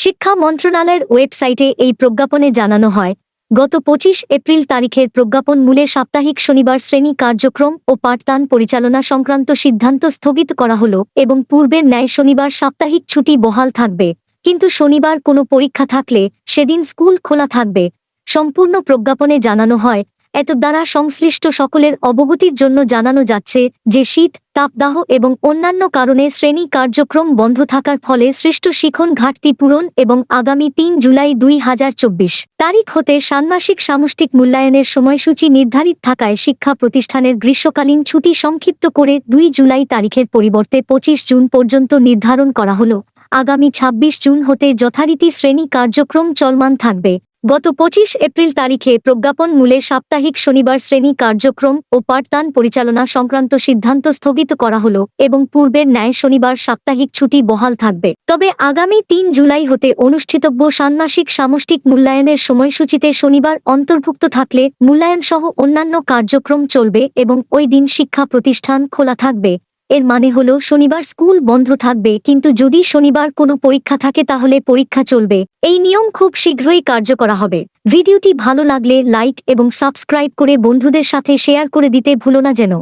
শিক্ষা মন্ত্রণালয়ের ওয়েবসাইটে এই প্রজ্ঞাপনে জানানো হয়, গত পঁচিশ এপ্রিল তারিখের প্রজ্ঞাপন মূলে সাপ্তাহিক শনিবার শ্রেণি কার্যক্রম ও পাঠদান পরিচালনা সংক্রান্ত সিদ্ধান্ত স্থগিত করা হল এবং পূর্বের ন্যায় শনিবার সাপ্তাহিক ছুটি বহাল থাকবে, কিন্তু শনিবার কোনো পরীক্ষা থাকলে সেদিন স্কুল খোলা থাকবে। সম্পূর্ণ প্রজ্ঞাপনে জানানো হয় এত দ্বারা সংশ্লিষ্ট সকলের অবগতির জন্য জানানো যাচ্ছে যে শীত, তাপদাহ এবং অন্যান্য কারণে শ্রেণি কার্যক্রম বন্ধ থাকার ফলে সৃষ্ট শিখন ঘাটতি পূরণ এবং আগামী তিন জুলাই দুই হাজার চব্বিশ তারিখ হতে ষান্মাসিক সামষ্টিক মূল্যায়নের সময়সূচি নির্ধারিত থাকায় শিক্ষা প্রতিষ্ঠানের গ্রীষ্মকালীন ছুটি সংক্ষিপ্ত করে দুই জুলাই তারিখের পরিবর্তে পঁচিশ জুন পর্যন্ত নির্ধারণ করা হল। আগামী ২৬ জুন হতে যথারীতি শ্রেণি কার্যক্রম চলমান থাকবে। গত পঁচিশ এপ্রিল তারিখে প্রজ্ঞাপন মূলে সাপ্তাহিক শনিবার শ্রেণি কার্যক্রম ও পাঠদান পরিচালনা সংক্রান্ত সিদ্ধান্ত স্থগিত করা হল এবং পূর্বের ন্যায় শনিবার সাপ্তাহিক ছুটি বহাল থাকবে। তবে আগামী তিন জুলাই হতে অনুষ্ঠিতব্য ষান্মাসিক সামষ্টিক মূল্যায়নের সময়সূচিতে শনিবার অন্তর্ভুক্ত থাকলে মূল্যায়ন সহ অন্যান্য কার্যক্রম চলবে এবং ওই দিন শিক্ষা প্রতিষ্ঠান খোলা থাকবে। এর মানে হল শনিবার স্কুল বন্ধ থাকবে, কিন্তু যদি শনিবার কোনো পরীক্ষা থাকে তাহলে পরীক্ষা চলবে। এই নিয়ম খুব শীঘ্রই কার্য করা হবে। ভিডিওটি ভালো লাগলে লাইক এবং সাবস্ক্রাইব করে বন্ধুদের সাথে শেয়ার করে দিতে ভুলো না যেন।